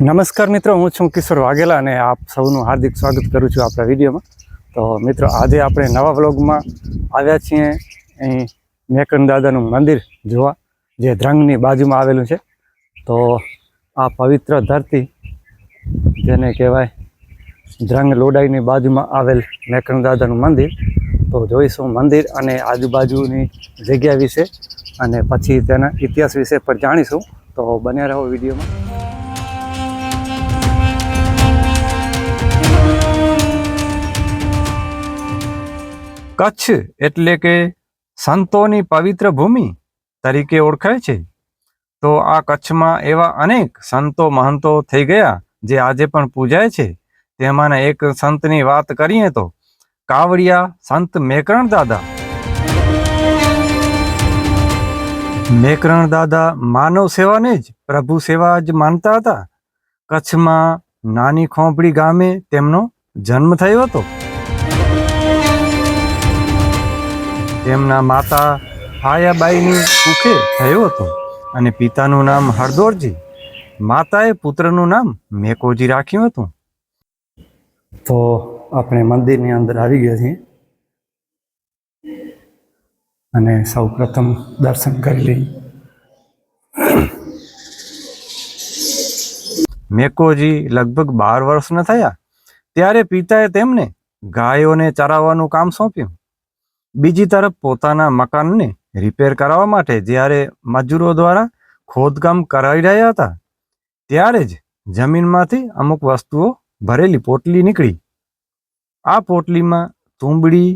નમસ્કાર મિત્રો, હું છું કિશોર વાઘેલા અને આપ સૌનું હાર્દિક સ્વાગત કરું છું આપણા વિડીયોમાં. તો મિત્રો, આજે આપણે નવા વ્લોગમાં આવ્યા છીએ. અહીં મેકન દાદાનું મંદિર જોવા, જે ધ્રંગની બાજુમાં આવેલું છે. તો આ પવિત્ર ધરતી, જેને કહેવાય ધ્રંગ લોડાઈની બાજુમાં આવેલ મેકન દાદાનું મંદિર. તો જોઈશું મંદિર અને આજુબાજુની જગ્યા વિશે અને પછી તેના ઇતિહાસ વિશે પણ જાણીશું. તો બન્યા રહો વિડીયોમાં. કચ્છ એટલે કે સંતોની પવિત્ર ભૂમિ તરીકે ઓળખાય છે. તો આ કચ્છમાં એવા અનેક સંતો મહંતો થઈ ગયા જે આજે પણ પૂજાય છે. તેમાંના એક સંતની વાત કરીએ તો કાવડિયા સંત મેકરણ દાદા. મેકરણ દાદા માનવ સેવાને જ પ્રભુ સેવા જ માનતા હતા. કચ્છમાં નાની ખોંપડી ગામે તેમનો જન્મ થયો હતો. તેમના માતા આયાબાઈની કુખે થયો હતો અને પિતાનું નામ હરદોરજી માતાએ પુત્રનું નામ મેકોજી રાખ્યું હતું. તો આપણે મંદિરની અંદર આવી ગયા છીએ અને સૌ પ્રથમ દર્શન કરી લઈએ. મેકોજી લગભગ બાર વર્ષના થયા ત્યારે પિતાએ તેમને ગાયોને ચરાવવાનું કામ સોંપ્યું. બીજી તરફ પોતાના મકાનને રિપેર કરાવવા માટે જ્યારે મજૂરો દ્વારા ખોદકામ કરાવી રહ્યા હતા, ત્યારે જ જમીનમાંથી અમુક વસ્તુઓ ભરેલી પોટલી નીકળી. આ પોટલીમાં તુંબડી,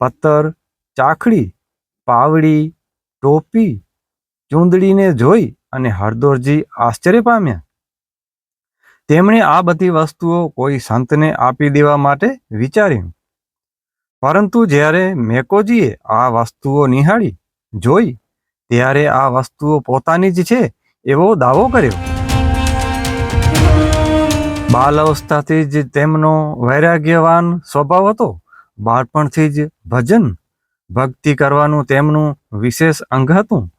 પથ્થર, ચાખડી, પાવડી, ટોપી, ચૂંદડીને જોઈ અને હરદોરજી આશ્ચર્ય પામ્યા. તેમણે આ બધી વસ્તુઓ કોઈ સંતને આપી દેવા માટે વિચાર્યું. પરંતુ જ્યારે મેકોજીએ આ વસ્તુઓ નિહાળી, જોઈ, ત્યારે આ વસ્તુઓ પોતાની જ છે એવો દાવો કર્યો. બાલ અવસ્થાથી જ તેમનો વૈરાગ્યવાન સ્વભાવ હતો. બાળપણથી જ ભજન, ભક્તિ કરવાનું તેમનું વિશેષ અંગ હતું.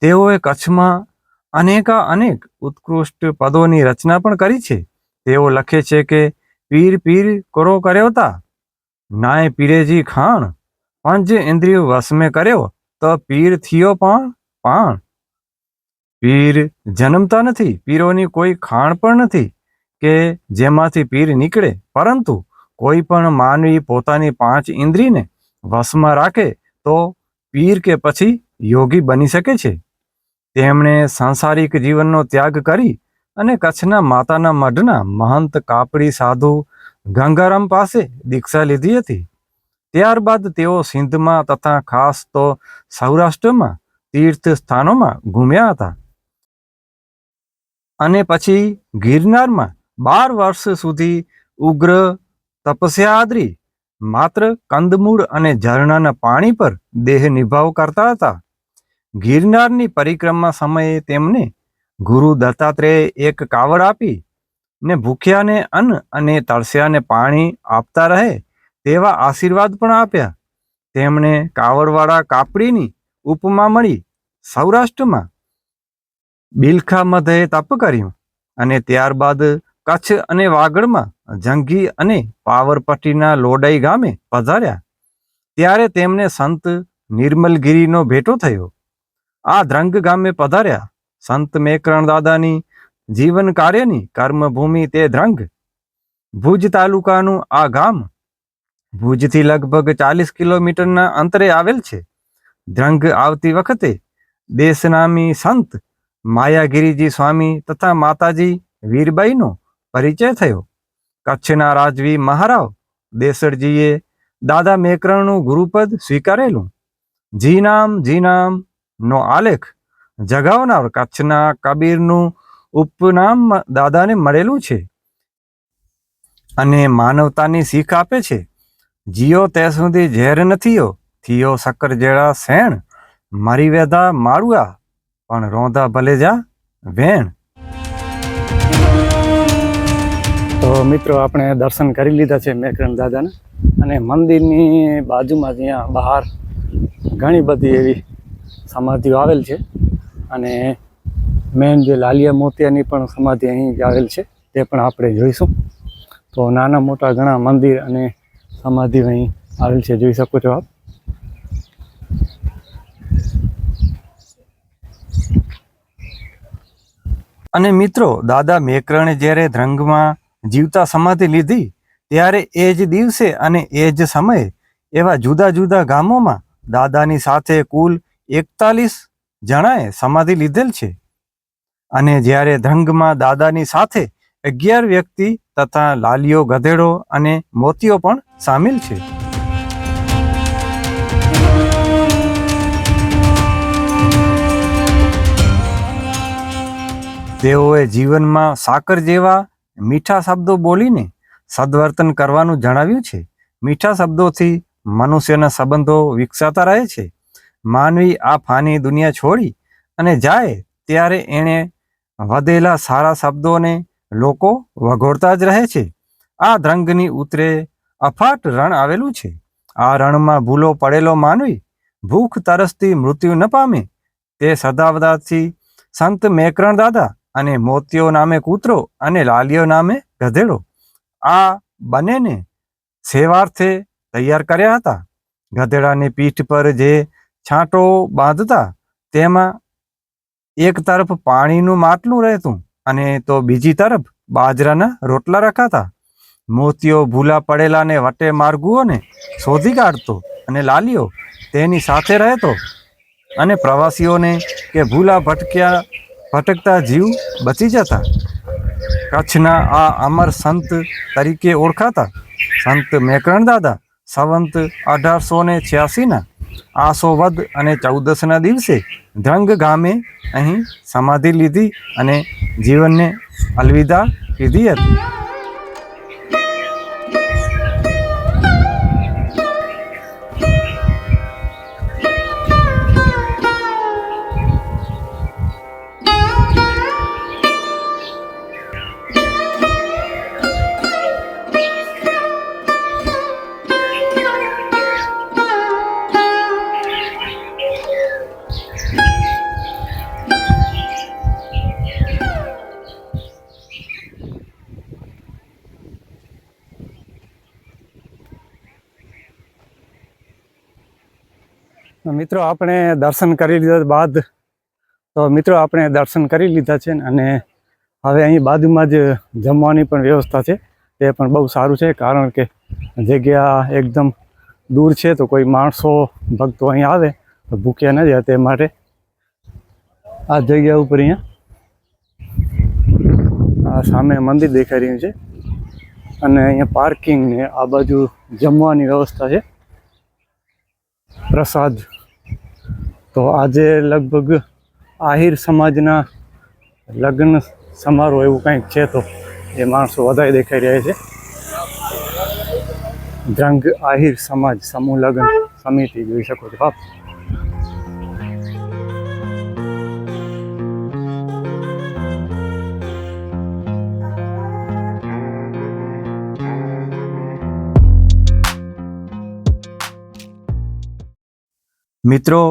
તેઓએ કચ્છમાં અનેકા અનેક ઉત્કૃષ્ટ પદોની રચના પણ કરી છે. તેઓ લખે છે કે પીર પીર કરો કર્યોતા નાય પીરેજી ખાણ. પંચ ઇન્દ્રિય વસમે કર્યો, તો પીર થયો પણ પાણ. પીર જન્મતા નથી, પીરોની કોઈ ખાણ પણ નથી કે જેમાંથી પીર નીકળે. પરંતુ કોઈ પણ માનવી પોતાની પાંચ ઇન્દ્રિયને વશમાં રાખે, તો પીર કે પછી યોગી બની શકે છે. તેમણે સાંસારિક જીવનનો ત્યાગ કરી અને કચ્છના માતાના મઢના મહંત કાપડી સાધુ ગંગારામ પાસે દીક્ષા લીધી હતી. ત્યારબાદ તેઓ સિંધમાં તથા ખાસ તો સૌરાષ્ટ્રમાં તીર્થ સ્થાનોમાં ઘૂમ્યા હતા. અને પછી ગિરનારમાં બાર વર્ષ સુધી ઉગ્ર તપસ્યા આદરી માત્ર કંદમૂળ અને ઝરણાના પાણી પર દેહ નિભાવ કરતા હતા. ગિરનારની પરિક્રમા સમયે તેમને ગુરુ દત્તાત્રેય એક કાવડ આપી ને ભૂખ્યાને અન્ન અને તરસ્યાને પાણી આપતા રહે તેવા આશીર્વાદ પણ આપ્યા. તેમણે કાવડવાળા કાપડીની ઉપમા મળી સૌરાષ્ટ્રમાં બિલખા મધે તપ કર્યું અને ત્યારબાદ કચ્છ અને વાગડમાં જંગી અને પાવરપટ્ટીના લોડાઈ ગામે પધાર્યા. ત્યારે તેમને સંત નિર્મલગીરીનો ભેટો થયો. આ ધ્રંગ ગામે પધાર્યા સંત મેકરણ દાદાની જીવન કાર્યની કર્મભૂમિ તે ધ્રંગ. ભુજ તાલુકાનું આ ગામ ભુજથી લગભગ ચાલીસ કિલોમીટરના અંતરે આવેલ છે. ધ્રંગ આવતી વખતે દેશનામી સંત માયાગીરીજી સ્વામી તથા માતાજી વીરબાઈનો પરિચય થયો. કચ્છના રાજવી મહારાવ દેસરજીએ દાદા મેકરણનું ગુરુપદ સ્વીકારેલું. જી નામ જી નામ નો આલેખ જગાવનાર કચ્છના કબીરનું ઉપનામ દાદાને મળેલું છે અને માનવતાની શીખ આપે છે. જીઓ તે સુધી ઝેર નથીયો. થિયો શક્કર જેડા શેણ મરી વેધા માળુઆ. પણ રોંધા ભલે જા વેણ. તો મિત્રો, આપણે દર્શન કરી લીધા છે મેકરણ દાદાના. અને મંદિરની બાજુમાં જ્યાં બહાર ઘણી બધી એવી સમાધિઓ આવેલ છે. અને મેન જે લાલિયા મોતિયાની પણ સમાધિ અહીં જ આવેલ છે, તે પણ આપણે જોઈશું. તો નાના મોટા ઘણા મંદિર અને સમાધિ અહીં આવેલ છે, જોઈ શકો છો આપ. અને મિત્રો, દાદા મેકરણે જ્યારે ધ્રંગમાં જીવતા સમાધિ લીધી, ત્યારે એ જ દિવસે અને એ જ સમયે એવા જુદા જુદા ગામોમાં દાદાની સાથે કુલ એકતાલીસ જણાએ સમાધિ લીધેલ છે. અને જ્યારે ધ્રંગમાં દાદાની સાથે અગિયાર વ્યક્તિ તથા લાલીઓ, ગધેડો અને મોતીઓ પણ સામેલ છે. તેઓએ જીવનમાં સાકર જેવા મીઠા શબ્દો બોલીને સદવર્તન કરવાનું જણાવ્યું છે. મીઠા શબ્દોથી મનુષ્યના સંબંધો વિકસાતા રહે છે. માનવી આ ફાની દુનિયા છોડી અને જાય ત્યારે એણે વધેલા સારા શબ્દોને લોકો વગોળતા જ રહે છે. આ દ્રંગની ઉતરે અફાટ રણ આવેલું છે. આ રણમાં ભૂલો પડેલો માનવી ભૂખ તરસથી મૃત્યુ ન પામે. તે સદાવદાથી સંત મેકરણ દાદા અને મોતીઓ નામે કૂતરો અને લાલિયો નામે ગધેડો. આ બંનેને સેવાર્થે તૈયાર કર્યા હતા. ગધેડાની પીઠ પર જે છાંટો બાંધતા તેમાં એક તરફ પાણીનું માટલું રહેતું અને તો બીજી તરફ બાજરાના રોટલા રખાતા. મોતીઓ ભૂલા પડેલાને વટે માર્ગુઓને શોધી કાઢતો અને લાલીઓ તેની સાથે રહેતો. અને પ્રવાસીઓને કે ભૂલા ભટક્યા, ભટકતા જીવ બચી જતા. કચ્છના આ અમર સંત તરીકે ઓળખાતા સંત મેકરણ દાદા, સંવંત અઢારસો ને છ્યાસીના આસો વદ અને ચૌદસના દિવસે ધ્રંગ ગામે અહીં સમાધિ લીધી અને જીવનને અલવિદા કીધી હતી. મિત્રો, આપણે દર્શન કરી લીધા બાદ, તો મિત્રો, આપણે દર્શન કરી લીધા છે અને હવે અહીં બાજુમાં જ જમવાની પણ વ્યવસ્થા છે. તે પણ બહુ સારું છે, કારણ કે જગ્યા એકદમ દૂર છે, તો કોઈ માણસો, ભક્તો અહીં આવે, તો ભૂખ્યા ન જાય તે માટે. આ જગ્યા ઉપર અહીંયા આ સામે મંદિર દેખાઈ રહ્યું છે અને અહીંયા પાર્કિંગ ને આ બાજુ જમવાની વ્યવસ્થા છે. પ્રસાદ તો આજે લગભગ આહિર સમાજના લગ્ન સમારોહ એવું કંઈક છે તો એ માણસો વધારે દેખાઈ રહ્યા છે. દ્રંગ આહિર સમાજ સમૂહ લગ્ન સમિતિ જોઈ શકો છો આપ. મિત્રો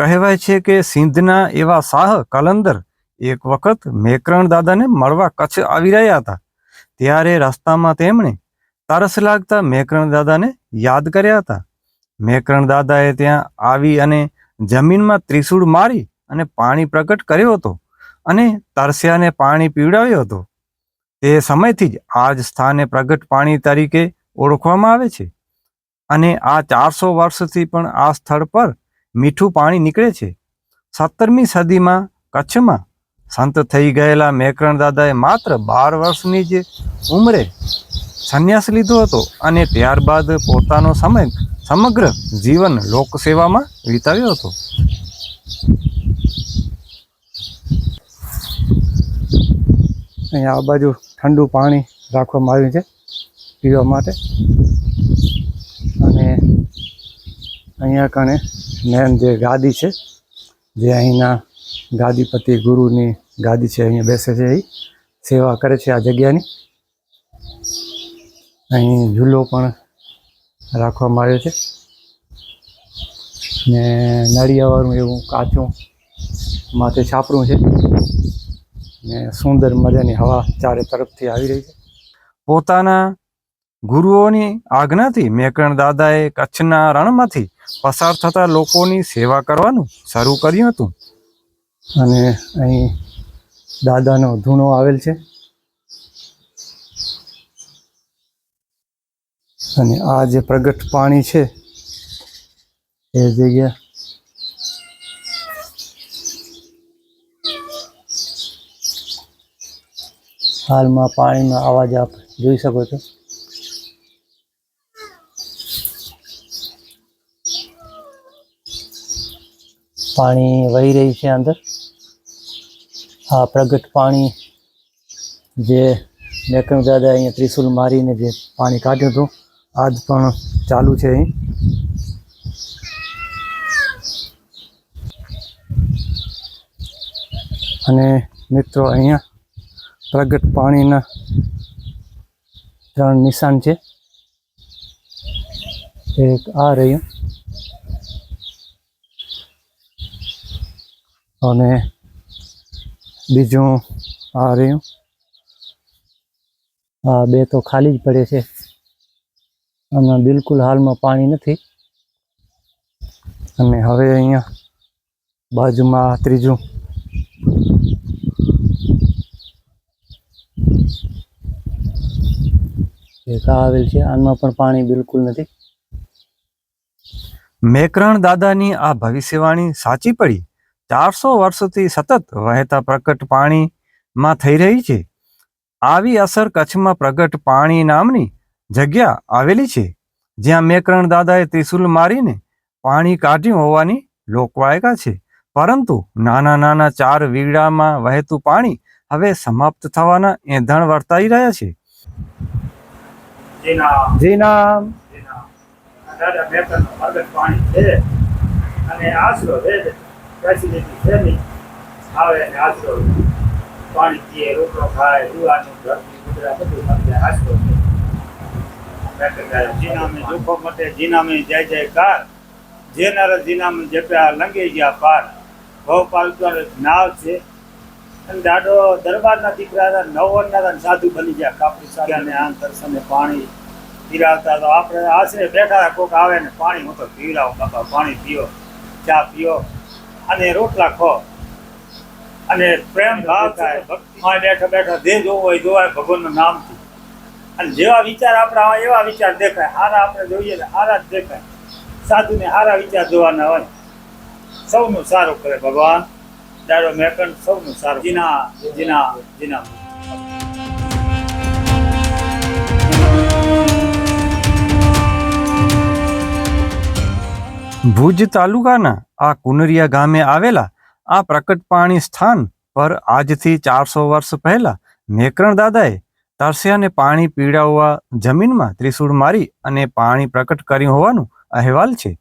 કહેવાય છે કે સિંધના એવા શાહ કલંદર એક વખત મેકરણ દાદાને મળવા કચ્છ આવી રહ્યા હતા. ત્યારે રસ્તામાં તેમણે તરસ લાગતા મેકરણ દાદાને યાદ કર્યા હતા. મેકરણ દાદાએ ત્યાં આવી અને જમીનમાં ત્રિશૂળ મારી અને પાણી પ્રગટ કર્યો હતો અને તરસ્યાને પાણી પીવડાવ્યો હતો. તે સમયથી જ આ જ સ્થાને પ્રગટ પાણી તરીકે ઓળખવામાં આવે છે અને આ ચારસો વર્ષથી પણ આ સ્થળ પર મીઠું પાણી નીકળે છે? સત્તરમી સદીમાં કચ્છમાં સંત થઈ ગયેલા મેકરણ દાદાએ માત્ર બાર વર્ષની જ ઉંમરે સંન્યાસ લીધો હતો અને ત્યારબાદ પોતાનો સમય સમગ્ર જીવન લોકસેવામાં વિતાવ્યો હતો. અહીંયા આ બાજુ ઠંડુ પાણી રાખવામાં આવ્યું છે પીવા માટે. અને અહીંયા કણે મેન જે ગાદી છે, જે અહીંના ગાદીપતિ ગુરુની ગાદી છે, અહીંયા બેસે છે એ, સેવા કરે છે આ જગ્યાની. અહીં ઝૂલો પણ રાખવામાં આવ્યો છે. ને નળિયાવાળું એવું કાચું માથે છાપરું છે. ને સુંદર મજાની હવા ચારે તરફથી આવી રહી છે. પોતાના ગુરુઓની આજ્ઞાથી મેકણ દાદાએ કચ્છના રણમાંથી પસાર થતા લોકોની સેવા કરવાનું શરૂ કર્યું હતું. અને અહીં દાદાનો ધૂણો આવેલ છે. અને આ જે પ્રગટ પાણી છે, એ જગ્યા હાલમાં પાણીનો અવાજ આપ જોઈ શકો છો. પાણી વહી રહી છે અંદર. આ પ્રગટ પાણી જે મેકણ દાદા અહીંયા ત્રિશુલ મારીને જે પાણી કાઢ્યું હતું, આજ પણ ચાલુ છે અહીં. અને મિત્રો, અહીંયા પ્રગટ પાણીના ત્રણ નિશાન છે. એક આ રહ્યું. અને બીજું આ રહ્યું. આ બે તો ખાલી જ પડે છે. આમાં બિલકુલ હાલમાં પાણી નથી. અને હવે અહીંયા બાજુમાં ત્રીજું. એક આવેલ છે, આમાં પણ પાણી બિલકુલ નથી. મેકરણ દાદાની આ ભવિષ્યવાણી સાચી પડી? ચારસો વર્ષથી સતત વહેતા પ્રગટ પાણીમાં થઈ રહી છે. આવી અસર કચ્છમાં પ્રગટ પાણી નામની જગ્યા આવેલી છે જ્યાં મેકરણ દાદાએ ત્રિશુલ મારીને પાણી કાઢ્યું હોવાની લોકવાયકા છે. પરંતુ નાના નાના ચાર વીડામાં વહેતું પાણી હવે સમાપ્ત થવાના એંધણ વર્તાઈ રહ્યા છે. જી નામ. દાદા મેકરનો મગજ પાણી છે અને આશરો. ફેસિલિટી છે નહીં આવે અને આશરો પાણી પીએ, રોટલો ખાય રૂવાનું ઘરથી કુતરા બધું જાય આશરો છે. જીનામે જોખો મટે જીનામે જય જયકાર જેનાર જીનામે જપ્યા, લંગે ગયા પાર. ભવ પાલતું નાવ છે. અને દાડો દરબારના દીકરા હતા નવ વર્ષના સાધુ બની ગયા. કાપડી સાગ્યાને આમ દર્શને પાણી પીરાવતા તો આપણે આશરે બેઠા કોઈક આવે ને પાણી હું તો પીવડાવું, બાપા, પાણી પીઓ, ચા પીઓ. અને રોટલા ખો. અને પ્રેમ ભાવ થાય. ભક્તિમાં બેઠા બેઠા, જે જોવું હોય જોવાય, ભગવાનનું નામથી અને જેવા વિચાર આપણા હોય, એવા વિચાર દેખાય. હારા આપણે જોઈએ ને હારા જ દેખાય. સાધુને હારા વિચાર જોવાના હોય. સૌનું સારું કરે ભગવાન. દાડો મેકન સૌનું સારું. જીના જીના જીના. ભુજ તાલુકાના આ કુનરિયા ગામે આવેલા આ પ્રકટ પાણી સ્થાન પર આજથી ચારસો વર્ષ પહેલા મેકરણ દાદાએ તરસ્યાને પાણી પીડાવવા જમીનમાં ત્રિશૂળ મારી અને પાણી પ્રકટ કર્યું હોવાનું અહેવાલ છે.